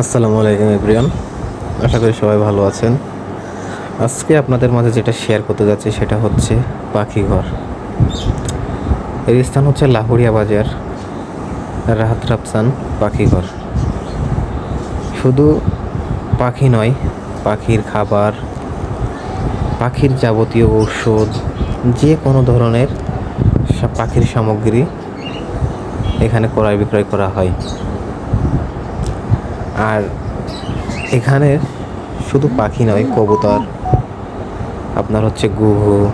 আসসালামু আলাইকুম এভরিওয়ান। আশা করি সবাই ভালো আছেন। আজকে আপনাদের মাঝে যেটা শেয়ার করতে যাচ্ছি সেটা হচ্ছে পাখিঘর এর স্থান হচ্ছে লাহুরিয়া বাজার রাহাত রাফসান পাখিঘর শুধু পাখি নয়, পাখির খাবার, পাখির যাবতীয় ঔষধ, যে কোনো ধরনের পাখির সামগ্রী এখানে ক্রয় বিক্রয় করা হয়। আর এখানে শুধু পাখি নয়, কবুতর। আপনার হচ্ছে গুহু।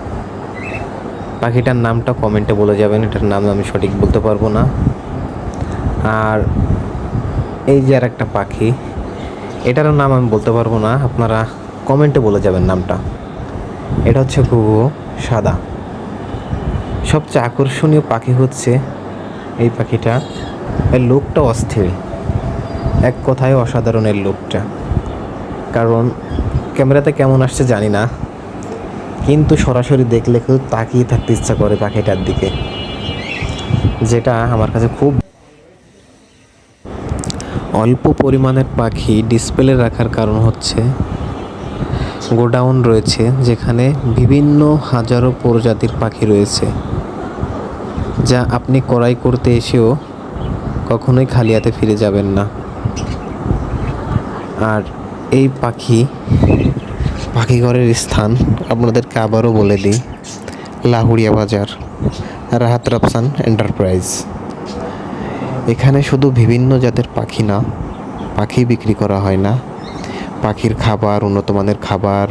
পাখিটার নামটা কমেন্টে বলে যাবেন, এটার নাম আমি সঠিক বলতে পারব না। আর এই যে আর একটা পাখি, এটারও নাম আমি বলতে পারব না, আপনারা কমেন্টে বলে যাবেন নামটা। এটা হচ্ছে ঘুঘু সাদা। সবচেয়ে আকর্ষণীয় পাখি হচ্ছে এই পাখিটা। এর লোকটা অস্থির। এক কথায় অসাধারণের লোকটা। কারণ ক্যামেরাতে কেমন আসছে জানি না, কিন্তু সরাসরি দেখলে কেউ তাকিয়ে থাকতে ইচ্ছা করে পাখিটার দিকে। যেটা আমার কাছে খুব অল্প পরিমাণের পাখি ডিসপ্লে রাখার কারণ হচ্ছে গোডাউন রয়েছে যেখানে বিভিন্ন হাজারো প্রজাতির পাখি রয়েছে, যা আপনি ক্রয় করতে এসেও কখনোই খালি হাতে ফিরে যাবেন না। আর এই পাখি পাখিঘরের স্থান আপনাদেরকে আবারও বলে দিই, লাহুড়িয়া বাজার, রাহাত রাফসান এন্টারপ্রাইজ। এখানে শুধু বিভিন্ন জাতের পাখি না, পাখি বিক্রি করা হয় না। পাখির খাবার, উন্নত মানের খাবার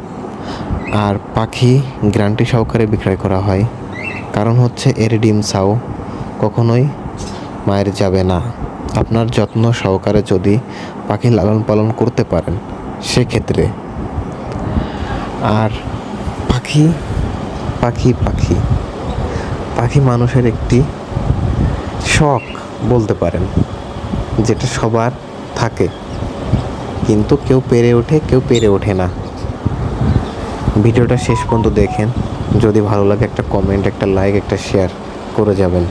আর পাখি গ্যারান্টি সহকারে বিক্রয় করা হয়। কারণ হচ্ছে এর ডিম ছাও কখনোই মায়ের যাবে না। আপনার যত্ন সহকারে যদি পাখি লালন পালন করতে পারেন, সেক্ষেত্রে। আর পাখি পাখি পাখি পাখি মানুষের একটি শখ বলতে পারেন, যেটা সবার থাকে। কিন্তু কেউ পেরে ওঠে, কেউ পেরে ওঠে না। ভিডিওটা শেষ পর্যন্ত দেখেন। যদি ভালো লাগে একটা কমেন্ট একটা লাইক একটা শেয়ার করে যাবেন।